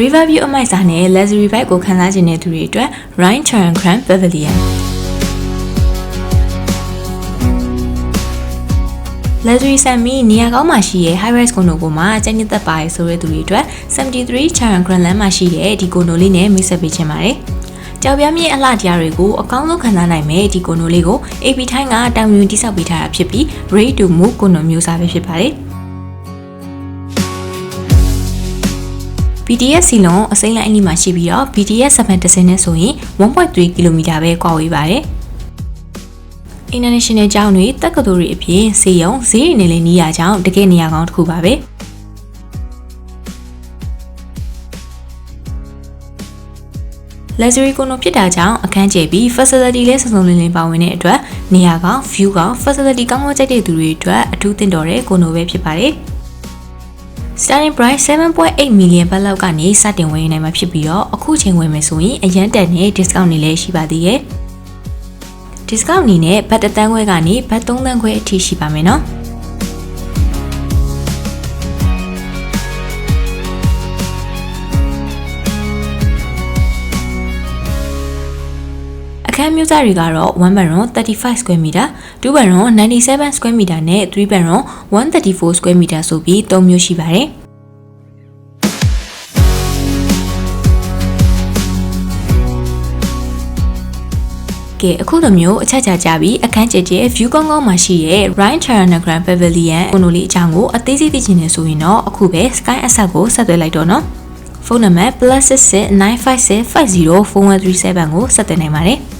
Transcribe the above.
Riverview အမိုက်စားနဲ့ Luxury Bike ကိုခံစားခြင်းတဲ့သူတွေအတွက် Rhine Charon Grand Pavilion Luxury Sami နေရာကောင်းမှာရှိတဲ့ High Rise Condo ကိုမှကျန်းကျက်သက်ပါရဆိုတဲ့သူတွေအတွက်73 Charon Grand Land မှာရှိတဲ့ဒီ condo လေးနဲ့မိတ်ဆက်ပေးချင်ပါတယ်။ကြောက်ပြားမြေအလှတရားတွေကိုအကောင်းဆုံးခံစားနိုင်မဲ့ဒီ condo လေးကို AP Time ကတောင်ယူတိစောက်ပေးထားတာဖြစ်ပြီး Ready to Move condo မျိုးစားပဲဖြစ်ပါတယ်။ BTS စီလုံးအစိမ်းလိုင်းအနီးမှာရှိပြီးတော့ BTS 710နဲ့ဆိုရင်1.3 km ပဲကွာဝေးပါတယ်။ International ကျောင်းတွေတက္ကသိုလ်တွေအပြင်စေယုံဈေးတွေနဲ့လည်းနေရာကြောင်းတကယ်နေရာကောင်းတစ်ခုပါပဲ။ luxury ကိုနိုဖြစ်တာကြောင့်အခန်းကျယ်ပြီး facility လည်းစုံစုံလင်လင်ပါဝင်တဲ့အတွက်နေရာကောင်း view ကောင်း facility ကောင်းကောင်းကြိုက်တဲ့သူတွေအတွက်အထူးသင့်တော်တဲ့ကိုနိုပဲဖြစ်ပါတယ်။ Starting price 7.8 million ဘတ်လောက်ကနေစတင်ဝယ်နိုင်မှာဖြစ်ပြီးတော့အခုချိန်ဝယ်မယ်ဆိုရင်အရန်တက်နဲ့ discount တွေလည်းရှိပါသေးရဲ့။ discount အနေနဲ့ဘတ်တသန်းခွဲကနေဘတ်3သန်းခွဲအထိရှိပါမယ်နော်။ အခန်းမျိုးစားတွေကတော့1 bedroom 35 square meter 2 bedroom 97 square meter နဲ့3 bedroom 134 square meter ဆိုပြီး၃မျိုးရှိပါတယ်။ကဲအခုလိုမျိုးအချက်ချာကြပြီးအခန်းကျကျ view ကောင်းကောင်းမှာရှိတဲ့ Rhine Charanagram Pavilion ကိုနိုလေးအကြောင်းကိုအသေးစိတ်သိချင်နေဆိုရင်တော့အခုပဲ Sky Asset ကိုဆက်သွယ်လိုက်တော့နော်ဖုန်းနံပါတ် +66 956 50 4137ကိုဆက်သွယ်နိုင်ပါတယ်။